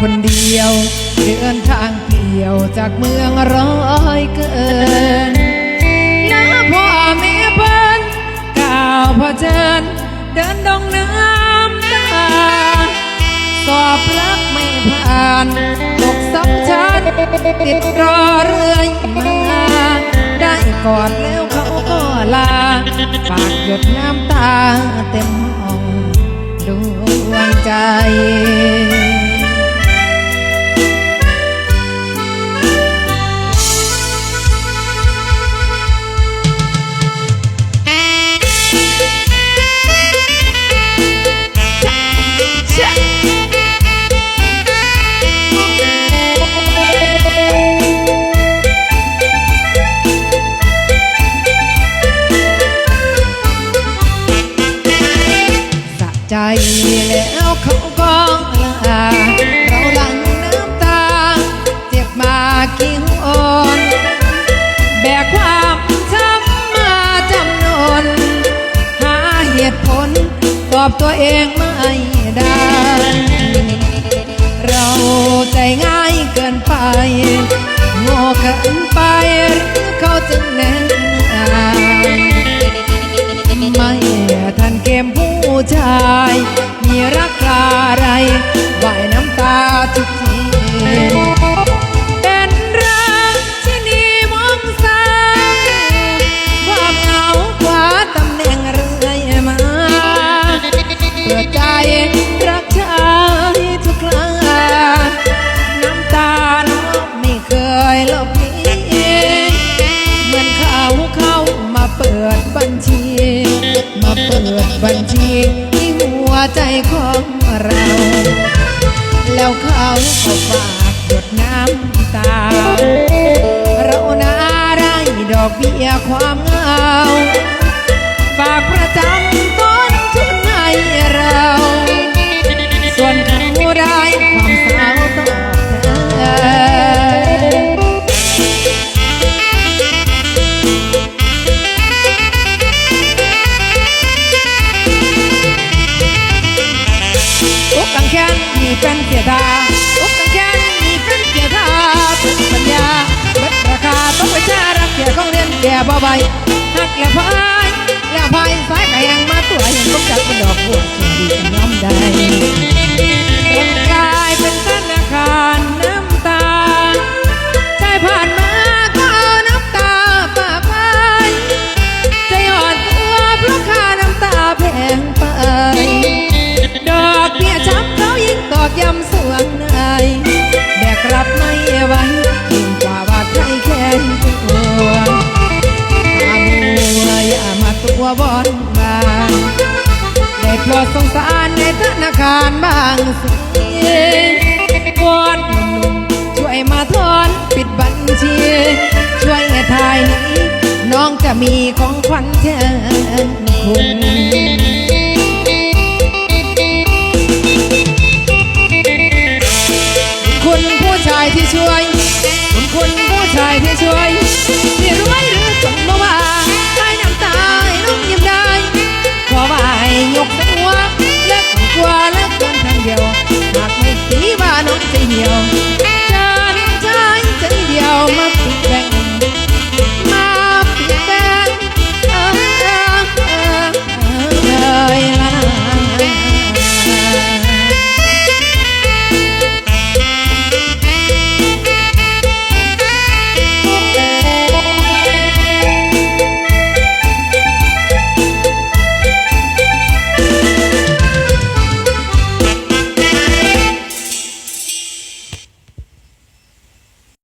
คนเดียว เดินทางเปี่ยวจากเมืองร้อยเกินน้าพ่อม่เพิ่นก้าวพอเจินเดินดงน้ำตาสอบรักไม่ผ่านตกสำชันติดรอเรื่อยมาได้กอดแล้วเขาก็ลาฝากหยดน้ำตาเต็มห้องดวงใจ ใจแล้วเขาก็ลาเราหลังน้ำตา เจ็บมากี่หนแบกความช้ำมาจำนนหาเหตุผลตอบตัวเองไม่ได้เราใจง่ายเกินไปโง่เกินไปหรือ เปิดบัญชีที่หัวใจของเรา แล้วเขาก็ฝากหยดน้ำตา เราน่าได้ดอกเบี้ยความเหงา กกังแค้นมีเป็นเสียดาอุกกังแค้นมีเป็นเสียดาเป็นปัญญาเบิดราคาต้องไปชารักเสียของเรียนแก่บ่ใบหักและพายและพายสายไก่ยังมาตัวเห็นต้องจับเป็นดอกบัวสุดีกันย้อมได้เป็นกายเป็นธน โปรดสงสารในธนาคารบางสิวอนหนุ่มช่วยมาถอนปิดบัญชี ช่วยให้ทายนี้ น้องจะมีของขวัญแทนคุณ Radio.